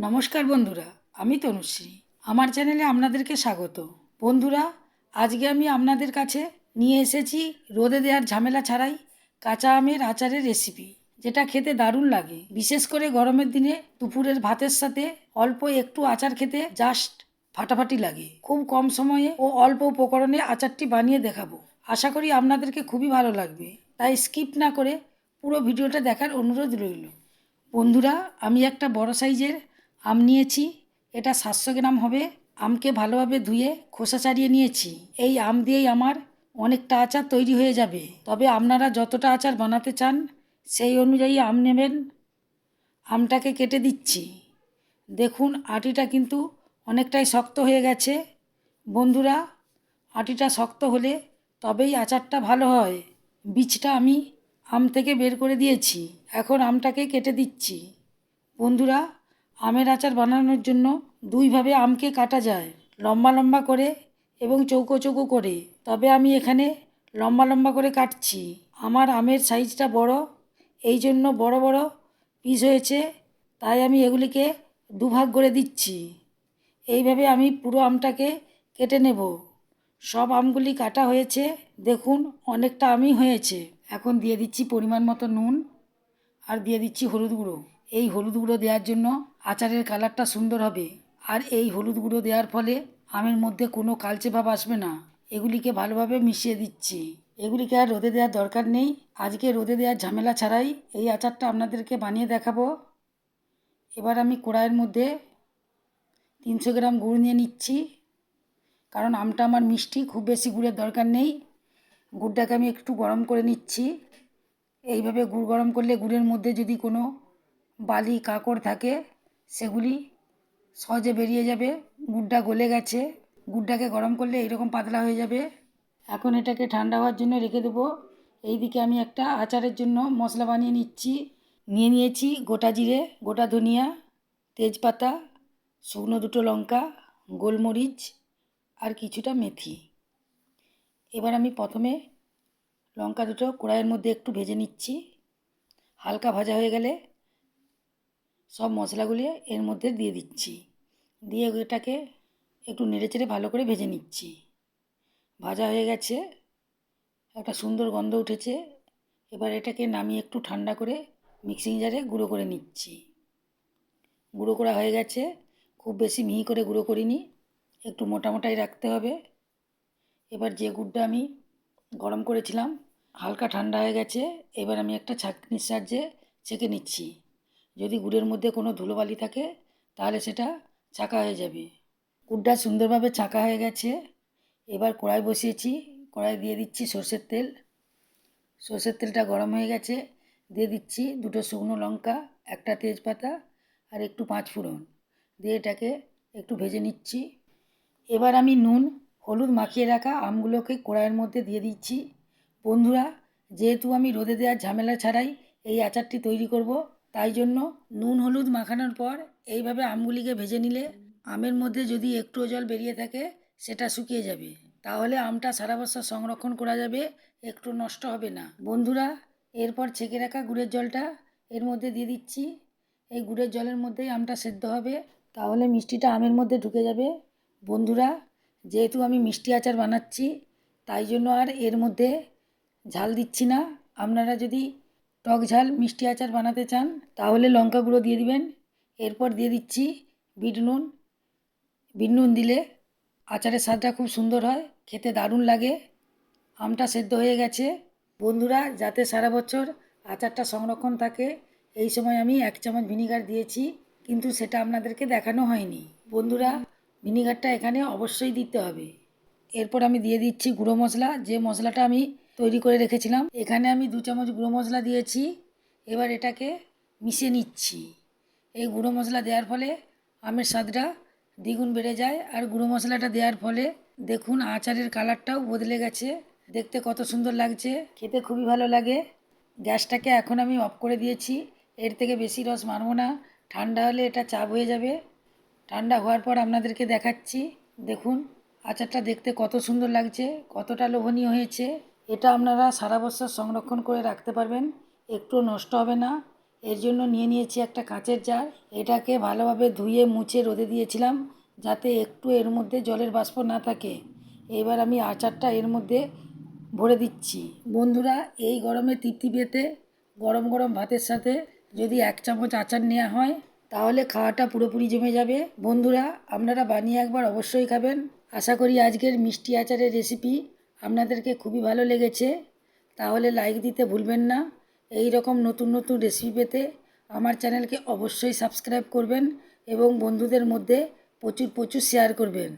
নমস্কার বন্ধুরা, আমি তনুশ্রী। আমার চ্যানেলে আপনাদেরকে স্বাগত। বন্ধুরা, আজকে আমি আপনাদের কাছে নিয়ে এসেছি রোদে দেওয়ার ঝামেলা ছাড়াই কাঁচা আমের আচারের রেসিপি যেটা খেতে দারুণ লাগে। বিশেষ করে গরমের দিনে দুপুরের ভাতের সাথে অল্প একটু আচার খেতে জাস্ট ফাটাফাটি লাগে। খুব কম সময়ে ও অল্প উপকরণে আচারটি বানিয়ে দেখাবো। আশা করি আপনাদেরকে খুবই ভালো লাগবে। তাই স্কিপ না করে পুরো ভিডিওটা দেখার অনুরোধ রইল। বন্ধুরা, আমি একটা বড় সাইজের আম নিয়েছি, এটা সাতশো গ্রাম হবে, আমকে ভালোভাবে ধুয়ে খোসা ছাড়িয়ে নিয়েছি। এই আম দিয়েই আমার অনেকটা আচার তৈরি হয়ে যাবে। তবে আপনারা যতটা আচার বানাতে চান, সেই অনুযায়ী আম নেবেন। আমটাকে কেটে দিচ্ছি। দেখুন, আটিটা কিন্তু অনেকটাই শক্ত হয়ে গেছে। বন্ধুরা, আটিটা শক্ত হলে তবেই আচারটা ভালো হয়। বীজটা আমি আম থেকে বের করে দিয়েছি। এখন আমটাকে কেটে দিচ্ছি। বন্ধুরা আমের আচার বানানোর জন্য দুইভাবে আমকে কাটা যায়। লম্বা লম্বা করে এবং চৌকো চৌকো করে। তবে আমি এখানে লম্বা লম্বা করে কাটছি। আমার আমের সাইজটা বড়, এই জন্য বড় বড় পিস হয়েছে। তাই আমি এগুলিকে দুভাগ করে দিচ্ছি। এইভাবে আমি পুরো আমটাকে কেটে নেব। সব আমগুলি কাটা হয়েছে। দেখুন, অনেকটা আমই হয়েছে। এখন দিয়ে দিচ্ছি পরিমাণ মতো নুন আর দিয়ে দিচ্ছি হলুদ গুঁড়ো। এই হলুদ গুঁড়ো দেওয়ার জন্য আচারের কালারটা সুন্দর হবে। আর এই হলুদ গুঁড়ো দেওয়ার ফলে আমের মধ্যে কোনো কালচে ভাব আসবে না। এগুলিকে ভালোভাবে মিশিয়ে দিচ্ছি। এগুলিকে আর রোদে দেওয়ার দরকার নেই। আজকে রোদে দেওয়ার ঝামেলা ছাড়াই এই আচারটা আপনাদেরকে বানিয়ে দেখাবো। এবার আমি কড়াইয়ের মধ্যে তিনশো গ্রাম গুড় নিয়ে নিচ্ছি। কারণ আমটা আমার মিষ্টি, খুব বেশি গুড়ের দরকার নেই। গুড়টাকে আমি একটু গরম করে নিচ্ছি। এইভাবে গুড় গরম করলে গুড়ের মধ্যে যদি কোনো বালি কাঁকড় থাকে, সেগুলি সহজে বেরিয়ে যাবে, গুড়টা গলে গেছে। গুড়টাকে গরম করলে এইরকম পাতলা হয়ে যাবে। এখন এটাকে ঠান্ডা হওয়ার জন্য রেখে দেবো। এইদিকে আমি একটা আচারের জন্য মশলা বানিয়ে নিচ্ছি। নিয়ে নিয়েছি গোটা জিরে, গোটা ধনিয়া, তেজপাতা, শুকনো দুটো লঙ্কা, গোলমরিচ আর কিছুটা মেথি। এবার আমি প্রথমে লঙ্কা দুটো কড়াইয়ের মধ্যে একটু ভেজে নিচ্ছি। হালকা ভাজা হয়ে গেলে সব মশলাগুলি এর মধ্যে দিয়ে দিচ্ছি। দিয়ে এটাকে একটু নেড়েচেড়ে ভালো করে ভেজে নিচ্ছি। ভাজা হয়ে গেছে, একটা সুন্দর গন্ধ উঠেছে। এবার এটাকে নামিয়ে একটু ঠান্ডা করে মিক্সিং জারে গুঁড়ো করে নিচ্ছি। গুঁড়ো করা হয়ে গেছে, খুব বেশি মিহি করে গুঁড়ো করিনি, একটু মোটা মোটাই রাখতে হবে। এবার যে গুড়টা আমি গরম করেছিলাম, হালকা ঠান্ডা হয়ে গেছে, এবার আমি একটা ছাঁকনির সাহায্যে ছেঁকে নিচ্ছি। যদি গুড়ের মধ্যে কোনো ধুলোবালি থাকে, তাহলে সেটা ছাঁকা হয়ে যাবে। গুড়টা সুন্দরভাবে ছাঁকা হয়ে গেছে। এবার কড়াই বসিয়েছি। কড়াই দিয়ে দিচ্ছি সর্ষের তেল। সর্ষের তেলটা গরম হয়ে গেছে। দিয়ে দিচ্ছি দুটো শুকনো লঙ্কা, একটা তেজপাতা আর একটু পাঁচ ফোড়ন। দিয়ে এটাকে একটু ভেজে নিচ্ছি। এবার আমি নুন, হলুদ মাখিয়ে রাখা আমগুলোকে কড়াইয়ের মধ্যে দিয়ে দিচ্ছি। বন্ধুরা, যেহেতু আমি রোদে দেওয়ার ঝামেলা ছাড়াই এই আচারটি তৈরি করব তাই জন্য নুন হলুদ মাখানোর পর এইভাবে আমগুলিকে ভেজে নিলে আমের মধ্যে যদি একটুও জল বেরিয়ে থাকে, সেটা শুকিয়ে যাবে। তাহলে আমটা সারা বছর সংরক্ষণ করা যাবে, একটু নষ্ট হবে না। বন্ধুরা, এরপর ছেঁকে রাখা গুড়ের জলটা এর মধ্যে দিয়ে দিচ্ছি। এই গুড়ের জলের মধ্যেই আমটা সেদ্ধ হবে। তাহলে মিষ্টিটা আমের মধ্যে ঢুকে যাবে। বন্ধুরা, যেহেতু আমি মিষ্টি আচার বানাচ্ছি, তাই জন্য আর এর মধ্যে ঝাল দিচ্ছি না। আপনারা যদি টক ঝাল, মিষ্টি আচার বানাতে চান, তাহলে লঙ্কা গুঁড়ো দিয়ে দিবেন। এরপর দিয়ে দিচ্ছি বিট নুন। বিট নুন দিলে আচারের স্বাদটা খুব সুন্দর হয়, খেতে দারুণ লাগে। আমটা সেদ্ধ হয়ে গেছে। বন্ধুরা, যাতে সারা বছর আচারটা সংরক্ষণ থাকে, এই সময় আমি এক চামচ ভিনিগার দিয়েছি, কিন্তু সেটা আপনাদেরকে দেখানো হয়নি। বন্ধুরা, ভিনিগারটা এখানে অবশ্যই দিতে হবে। এরপর আমি দিয়ে দিচ্ছি গুঁড়ো মশলা। যে মশলাটা আমি তৈরি করে রেখেছিলাম। এখানে আমি দু চামচ গুঁড়ো মশলা দিয়েছি। এবার এটাকে মিশিয়ে নিচ্ছি। এই গুঁড়ো মশলা দেওয়ার ফলে আমের স্বাদটা দ্বিগুণ বেড়ে যায়। আর গুঁড়ো মশলাটা দেওয়ার ফলে দেখুন আচারের কালারটাও বদলে গেছে। দেখতে কত সুন্দর লাগছে। খেতে খুবই ভালো লাগে। গ্যাসটাকে এখন আমি অফ করে দিয়েছি। এর থেকে বেশি রস মারবো না। ঠান্ডা হলে এটা চাপ হয়ে যাবে। ঠান্ডা হওয়ার পর আপনাদেরকে দেখাচ্ছি। দেখুন, আচারটা দেখতে কত সুন্দর লাগছে, কতটা লোভনীয় হয়েছে। এটা আপনারা সারা বছর সংরক্ষণ করে রাখতে পারবেন, একটু নষ্ট হবে না। এর জন্য নিয়ে নিয়েছি একটা কাঁচের জার। এটাকে ভালোভাবে ধুয়ে মুছে রোদে দিয়েছিলাম, যাতে একটু এর মধ্যে জলের বাষ্প না থাকে। এবার আমি আচারটা এর মধ্যে ভরে দিচ্ছি। বন্ধুরা, এই গরমে তৃপ্তি পেতে গরম গরম ভাতের সাথে যদি এক চামচ আচার নেওয়া হয়, তাহলে খাওয়াটা পুরোপুরি জমে যাবে। বন্ধুরা, আপনারা বানিয়ে একবার অবশ্যই খাবেন। আশা করি আজকের মিষ্টি আচারের রেসিপি আপনাদেরকে খুবই ভালো লেগেছে। তাহলে লাইক দিতে ভুলবেন না। এই রকম নতুন নতুন রেসিপি পেতে আমার চ্যানেলকে অবশ্যই সাবস্ক্রাইব করবেন এবং বন্ধুদের মধ্যে প্রচুর প্রচুর শেয়ার করবেন।